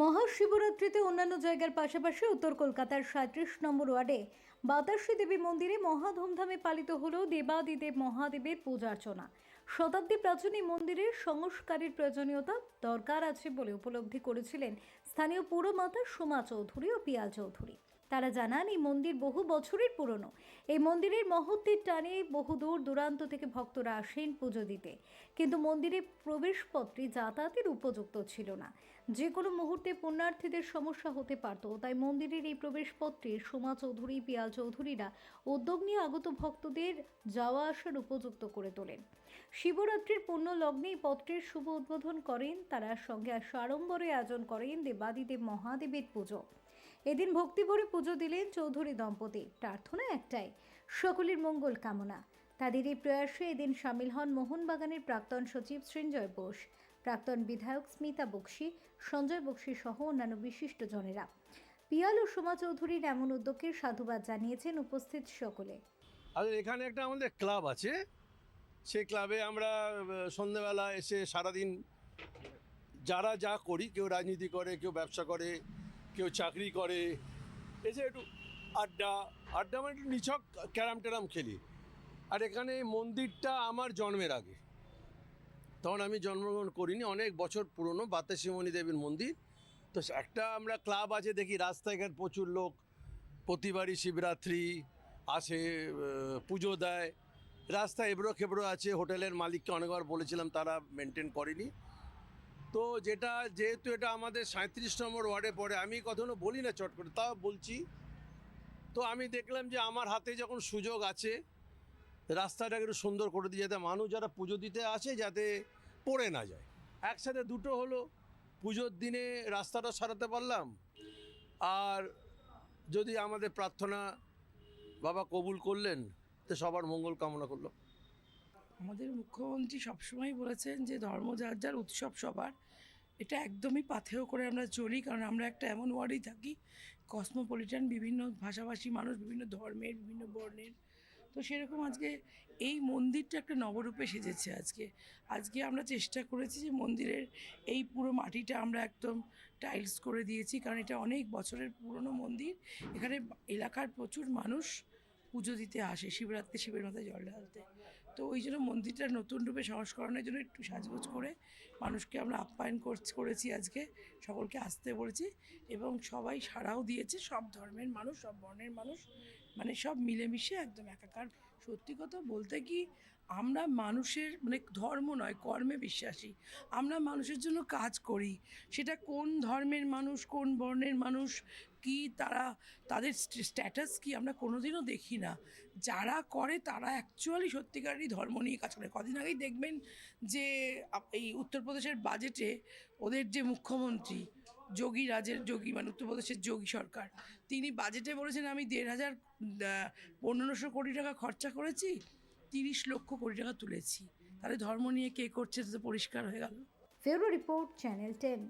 মহাশিবরাত্রিতে অন্যান্য জায়গার পাশাপাশি উত্তর কলকাতার সাঁত্রিশ নম্বর ওয়ার্ডে বাতাসী দেবী মন্দিরে মহা ধুমধামে পালিত হল দেবাদিদেব মহাদেবের পূজার্চনা। শতাব্দী প্রাচীন এই মন্দিরের সংস্কারের প্রয়োজনীয়তা দরকার আছে বলে উপলব্ধি করেছিলেন স্থানীয় পুরমাতা সোমা চৌধুরী ও পিয়া চৌধুরী। তারা জানান, এই মন্দির বহু বছরের পুরনো। এই মন্দিরের মহত্বের টানে বহু দূর দূরান্ত থেকে ভক্তরা আসেন পুজো দিতে। কিন্তু মন্দিরে প্রবেশপত্রে যাতায়াতের উপযুক্ত ছিল না। যে কোনো মুহূর্তে পুণ্যার্থীদের সমস্যা হতে পারত, তাই মন্দিরের এই প্রবেশপত্রে সোমা চৌধুরী, পিয়াল চৌধুরীরা উদ্যোগ নিয়ে আগত ভক্তদের যাওয়া আসার উপযুক্ত করে তোলেন। শিবরাত্রির পুণ্য লগ্নে পত্রের শুভ উদ্বোধন করেন তারা সঙ্গে সাড়ম্বরে আয়োজন করেন দেবাদিদেব মহাদেবের পুজো। এদিন ভক্তিভরে পুজো দিলেন চৌধুরী দম্পতি। প্রার্থনা একটাই সকলের মঙ্গল কামনা। তাদের এই প্রয়াসে এদিন সামিল হন মোহনবাগানের প্রাক্তন সচিব সৃঞ্জয় বোস প্রাক্তন বিধায়ক স্মিতা বক্সি সঞ্জয় বক্সি সহ অন্যান্য বিশিষ্টজনেরা পিয়াল ও সোমা চৌধুরীর এমন উদ্যোগকে সাধুবাদ জানিয়েছেন উপস্থিত সকলে। আর এখানে একটা আমাদের ক্লাব আছে। সেই ক্লাবে আমরা আহ, সন্ধেবেলা এসে সারাদিন যারা যা করি কেউ রাজনীতি করে কেউ ব্যবসা করে কেউ চাকরি করে। এসে একটু আড্ডা আড্ডা মানে একটু নিছক ক্যারাম ট্যারাম খেলি। আর এখানে মন্দিরটা আমার জন্মের আগে। তখন আমি জন্মগ্রহণ করিনি, অনেক বছর পুরনো বাতাসিমণি দেবীর মন্দির। তো একটা আমরা ক্লাব আছে, দেখি এখানে প্রচুর লোক, প্রতিবারই শিবরাত্রি আসে পুজো দেয়। রাস্তা এবড়ো খেবড়ো আছে, হোটেলের মালিককে অনেকবার বলেছিলাম, তারা মেনটেন করেনি। তো যেটা যেহেতু এটা আমাদের সাঁত্রিশ নম্বর ওয়ার্ডে পড়ে, আমি কখনো বলি না চট করে তাও বলছি। তো আমি দেখলাম যে আমার হাতে যখন সুযোগ আছে, রাস্তাটাকে একটু সুন্দর করে দিয়ে যাতে মানুষ যারা পুজো দিতে আসে যাতে পড়ে না যায়। একসাথে দুটো হলো, পুজোর দিনে রাস্তাটা সারাতে পারলাম, আর যদি আমাদের প্রার্থনা বাবা কবুল করলেন, তো সবার মঙ্গল কামনা করল আমাদের মুখ্যমন্ত্রী সবসময় বলেছেন যে ধর্ম যার যার উৎসব সবার, এটা একদমই পাথেয় করে আমরা চলি, কারণ আমরা একটা এমন ওয়ার্ডেই থাকি, কসমোপলিটান, বিভিন্ন ভাষাভাষী মানুষ, বিভিন্ন ধর্মের, বিভিন্ন বর্ণের। তো সেরকম আজকে এই মন্দিরটা একটা নবরূপে সেজেছে আজকে। আজকে আমরা চেষ্টা করেছি যে মন্দিরের এই পুরো মাটিটা আমরা একদম টাইলস করে দিয়েছি, কারণ এটা অনেক বছরের পুরনো মন্দির। এখানে এলাকার প্রচুর মানুষ পুজো দিতে আসে, শিবরাত্রি, শিবের মাথায় জল ঢালতে। তো ওই জন্য মন্দিরটা নতুন রূপে সংস্করণের জন্য একটু সাজগোজ করে মানুষকে আমরা আপ্যায়ন করছি- আজকে। সকলকে আসতে বলেছি এবং সবাই সাড়াও দিয়েছে। সব ধর্মের মানুষ, সব বর্ণের মানুষ মানে সব মিলেমিশে একদম একাকার। সত্যি কথা বলতে কি, আমরা মানুষের মানে ধর্ম নয়, কর্মে বিশ্বাসী। আমরা মানুষের জন্য কাজ করি। সেটা কোন ধর্মের মানুষ, কোন বর্ণের মানুষ কি তারা, তাদের স্ট্যাটাস কি আমরা কোনোদিনও দেখি না। যারা করে তারা অ্যাকচুয়ালি সত্যিকারই ধর্ম নিয়ে কাজ করে। কদিন আগেই দেখবেন যে এই উত্তরপ্রদেশের বাজেটে ওদের যে মুখ্যমন্ত্রী, যোগী রাজের যোগী মানে উত্তরপ্রদেশের যোগী সরকার, তিনি বাজেটে বলেছেন, আমি দেড় হাজার পনেরোশো কোটি টাকা খরচা করেছি, তিরিশ লক্ষ কোটি টাকা তুলেছি। তাহলে ধর্ম নিয়ে কে করছে? তো পরিষ্কার হয়ে গেল। ফেরো রিপোর্ট, চ্যানেল টেন।